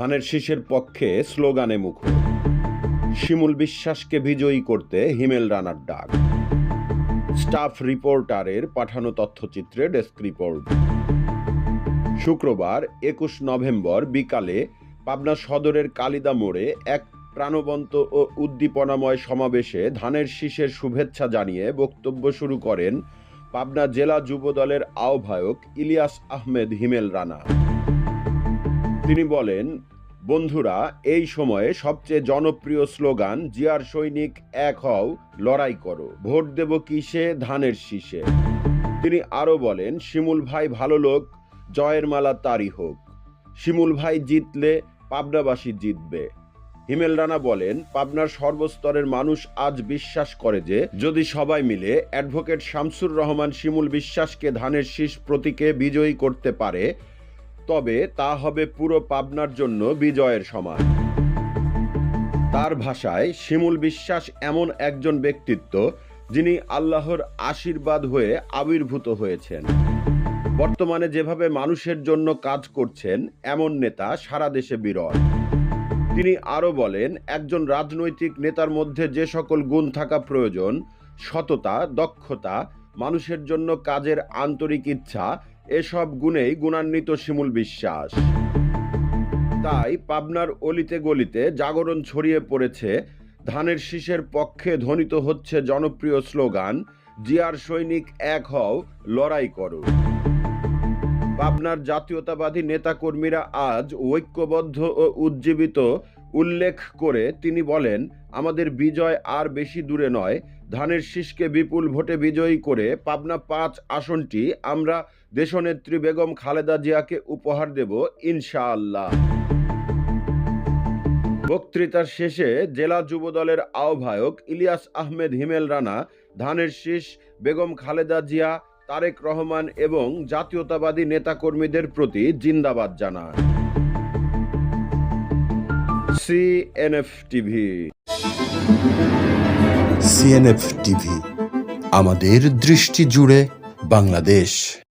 ধানের শীষের পক্ষে স্লোগানে মুখর শিমুল বিশ্বাসকে বিজয়ী করতে হিমেল রানার ডাক। স্টাফ রিপোর্টারের পাঠানো তথ্যচিত্রে ডেস্ক রিপোর্ট। শুক্রবার, একুশ নভেম্বর বিকালে পাবনা সদরের কালিদা মোড়ে এক প্রাণবন্ত ও উদ্দীপনাময় সমাবেশে ধানের শীষের শুভেচ্ছা জানিয়ে বক্তব্য শুরু করেন পাবনা জেলা যুবদলের আহ্বায়ক ইলিয়াস আহমেদ হিমেল রানা। তিনি বলেন, বন্ধুরা, এই সময়ে সবচেয়ে জনপ্রিয় স্লোগান, জিয়ার সৈনিক এক হও, লড়াই করো, ভোট দেব কিসে, ধানের শীষে। তিনি আরও বলেন, শিমুল ভাই ভালো লোক, জয়ের মালা তারই হোক। শিমুল ভাই জিতলে পাবনাবাসী জিতবে। হিমেল রানা বলেন, পাবনার সর্বস্তরের মানুষ আজ বিশ্বাস করে যে, যদি সবাই মিলে অ্যাডভোকেট শামসুর রহমান শিমুল বিশ্বাসকে ধানের শীষ প্রতীকে বিজয়ী করতে পারে তবে তা হবে পুরো পাবনার জন্য বিজয়ের সমান। তার ভাষায়, শিমুল বিশ্বাস এমন একজন ব্যক্তিত্ব যিনি আল্লাহর আশীর্বাদ হয়ে আবির্ভূত হয়েছেন। বর্তমানে যেভাবে মানুষের জন্য কাজ করছেন, এমন নেতা সারা দেশে বিরল। তিনি আরও বলেন, একজন রাজনৈতিক নেতার মধ্যে যে সকল গুণ থাকা প্রয়োজন, সততা, দক্ষতা, মানুষের জন্য কাজের আন্তরিক ইচ্ছা এসব গুণেই গুণান্বিত শিমুল বিশ্বাস। তাই পাবনার অলিতে গলিতে জাগরণ ছড়িয়ে পড়েছে, ধানের শীষের পক্ষে ধ্বনিত হচ্ছে জনপ্রিয় স্লোগান, জিয়ার সৈনিক এক হও, লড়াই করো। পাবনার জাতীয়তাবাদী নেতাকর্মীরা আজ ঐক্যবদ্ধ ও উজ্জীবিত উল্লেখ করে তিনি বলেন, আমাদের বিজয় আর বেশি দূরে নয়। ধানের শীষকে বিপুল ভোটে বিজয়ী করে পাবনা পাঁচ আসনটি আমরা দেশনেত্রী বেগম খালেদা জিয়াকে উপহার দেব ইনশাআল্লাহ। বক্তৃতার শেষে জেলা যুবদলের আহ্বায়ক ইলিয়াস আহমেদ হিমেল রানা, ধানের শীষ, বেগম খালেদা জিয়া তারেক রহমান এবং জাতীয়তাবাদী নেতাকর্মীদের প্রতি জিন্দাবাদ জানান সিএনএফ টিভি সিএনএফ টিভি আমাদের দৃষ্টি জুড়ে বাংলাদেশ।